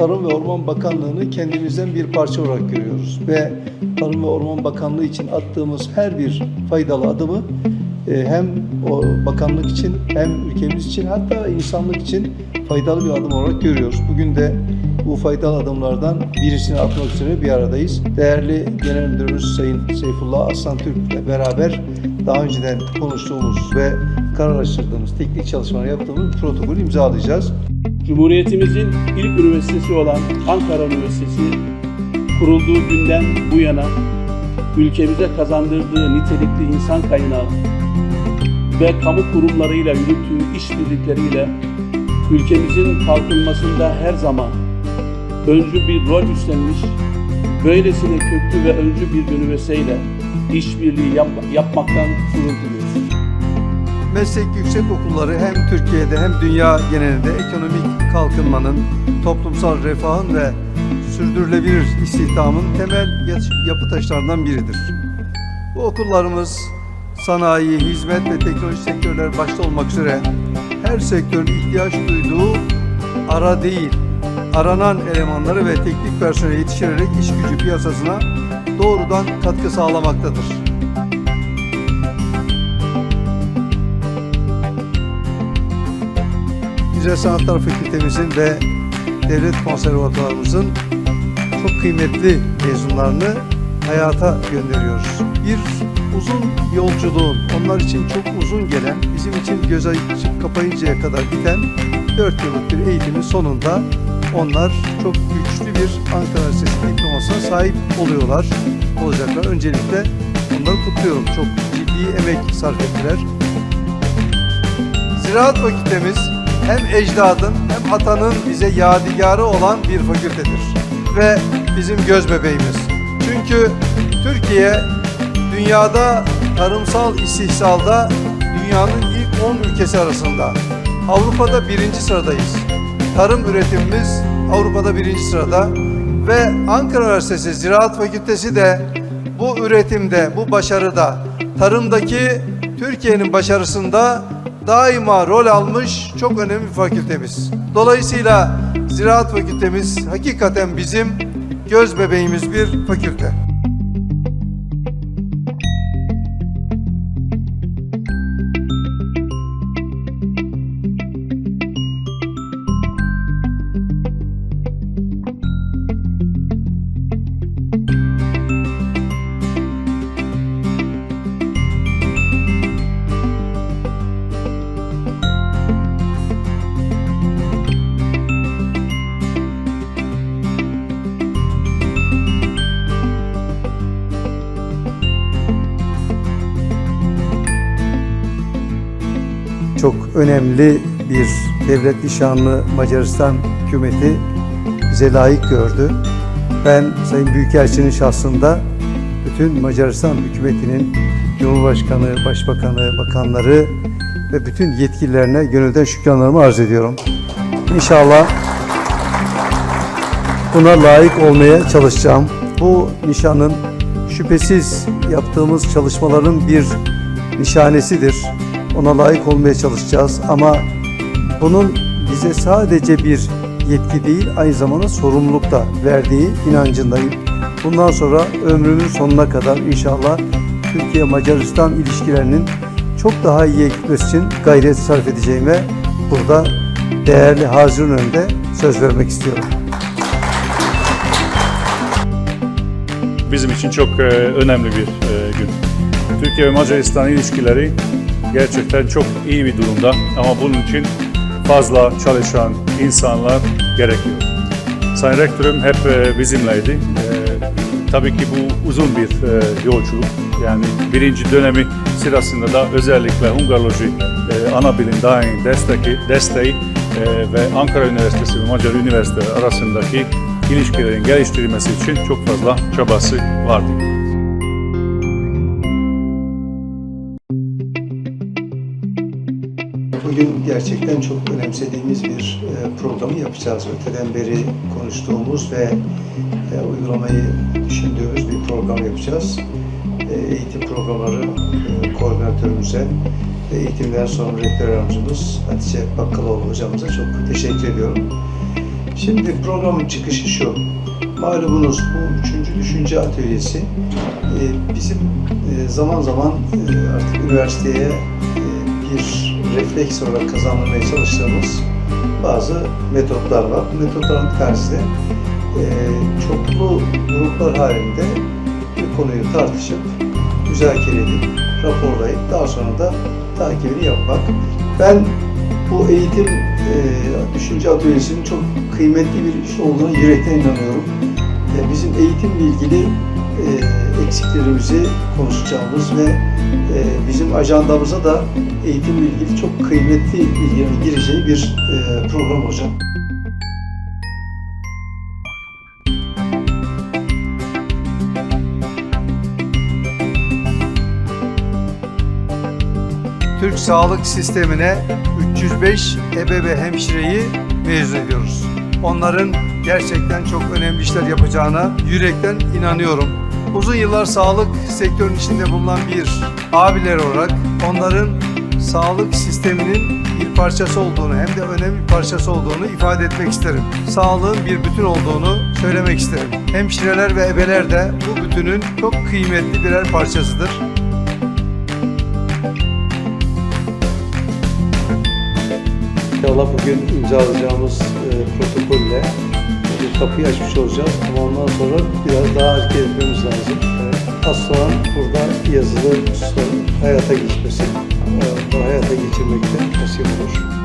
Tarım ve Orman Bakanlığı'nı kendimizden bir parça olarak görüyoruz. Ve Tarım ve Orman Bakanlığı için attığımız her bir faydalı adımı e, hem o bakanlık için hem ülkemiz için hatta insanlık için faydalı bir adım olarak görüyoruz. Bugün de bu faydalı adımlardan birisini atmak üzere bir aradayız. Değerli Genel Müdürümüz Sayın Seyfullah Aslan Türk ile beraber daha önceden konuştuğumuz ve kararlaştırdığımız teknik çalışmalar yaptığımız bir protokolü imzalayacağız. Cumhuriyetimizin ilk üniversitesi olan Ankara Üniversitesi kurulduğu günden bu yana ülkemize kazandırdığı nitelikli insan kaynağı ve kamu kurumlarıyla yürüttüğü işbirlikleriyle ülkemizin kalkınmasında her zaman öncü bir rol üstlenmiş, böylesine köklü ve öncü bir üniversiteyle işbirliği yap- yapmaktan gurur duyuyoruz. Meslek yüksek okulları hem Türkiye'de hem dünya genelinde ekonomik kalkınmanın, toplumsal refahın ve sürdürülebilir istihdamın temel yapı taşlarından biridir. Bu okullarımız sanayi, hizmet ve teknoloji sektörleri başta olmak üzere her sektörün ihtiyaç duyduğu ara değil, aranan elemanları ve teknik personeli yetiştirerek iş gücü piyasasına doğrudan katkı sağlamaktadır. Güzel Sanatlar Fakültemizin ve Devlet Konservatuvarımızın çok kıymetli mezunlarını hayata gönderiyoruz. Bir uzun yolculuğun, onlar için çok uzun gelen, bizim için göz açıp kapayıncaya kadar biten 4 yıllık bir eğitimin sonunda onlar çok güçlü bir Ankara Üniversitesi diplomasına sahip oluyorlar, olacaklar. Öncelikle onları kutluyorum. Çok ciddi emek sarf ettiler. Ziraat Fakültemiz hem ecdadın hem atanın bize yadigarı olan bir fakültedir. Ve bizim göz bebeğimiz. Çünkü Türkiye dünyada tarımsal istihsalda dünyanın ilk 10 ülkesi arasında. Avrupa'da birinci sıradayız. Tarım üretimimiz Avrupa'da birinci sırada. Ve Ankara Üniversitesi Ziraat Fakültesi de bu üretimde, bu başarıda, tarımdaki Türkiye'nin başarısında daima rol almış çok önemli bir fakültemiz. Dolayısıyla Ziraat Fakültemiz hakikaten bizim göz bebeğimiz bir fakülte. Çok önemli bir devlet nişanlı Macaristan hükümeti bize layık gördü. Ben Sayın Büyükelçinin şahsında bütün Macaristan hükümetinin Cumhurbaşkanı, Başbakanı, bakanları ve bütün yetkililerine gönülden şükranlarımı arz ediyorum. İnşallah buna layık olmaya çalışacağım. Bu nişanın şüphesiz yaptığımız çalışmaların bir nişanesidir. Ona layık olmaya çalışacağız ama bunun bize sadece bir yetki değil aynı zamanda sorumluluk da verdiği inancındayım. Bundan sonra ömrümün sonuna kadar inşallah Türkiye Macaristan ilişkilerinin çok daha iyi gitmesi için gayret sarf edeceğime burada değerli hazırın önünde söz vermek istiyorum. bizim için çok e, önemli bir e, gün. Türkiye ve Macaristan ilişkileri gerçekten çok iyi bir durumda ama bunun için fazla çalışan insanlar gerekiyor. Sayın Rektörüm hep e, bizimleydi. E, tabii ki bu uzun bir e, yolculuk. Yani birinci dönemi sırasında da özellikle Hungaroloji ana bilim daimi desteği, desteği ve Ankara Üniversitesi ve Macar Üniversiteleri arasındaki ilişkilerin geliştirilmesi için çok fazla çabası vardı. Bugün gerçekten çok önemsediğimiz bir e, programı yapacağız. Öteden beri konuştuğumuz ve e, uygulamayı düşündüğümüz bir program yapacağız. E, Eğitim programları e, koordinatörümüze ve eğitimden sonra rektör yardımcımız Hatice Bakkaloğlu hocamıza çok teşekkür ediyorum. Şimdi programın çıkışı şu. Malumunuz bu üçüncü düşünce atölyesi e, bizim e, zaman zaman e, artık üniversiteye e, bir refleks olarak kazandırmaya çalıştığımız bazı metotlar var. Bu metotların de e, çoklu gruplar halinde bir konuyu tartışıp, müzakere edip, raporlayıp daha sonra da takibini yapmak. Ben bu eğitim e, düşünce atölyesinin çok kıymetli bir iş olduğuna yürekten inanıyorum. E, bizim eğitimle ilgili eksiklerimizi konuşacağımız ve e, bizim ajandamıza da eğitimle ilgili çok kıymetli bilgilerin gireceği bir e, program olacak. Türk sağlık sistemine 305 ebe ve hemşireyi mezun ediyoruz. Onların gerçekten çok önemli işler yapacağına yürekten inanıyorum. Uzun yıllar sağlık sektörünün içinde bulunan bir abiler olarak onların sağlık sisteminin bir parçası olduğunu hem de önemli bir parçası olduğunu ifade etmek isterim. Sağlığın bir bütün olduğunu söylemek isterim. Hemşireler ve ebeler de bu bütünün çok kıymetli birer parçasıdır. İnşallah bugün imzalayacağımız e, protokolle bir kapıyı açmış olacağız ama ondan sonra biraz daha hareket etmemiz lazım. Az sonra burada yazılı hayata geçmesi, e, hayata geçirmekte nasip olur.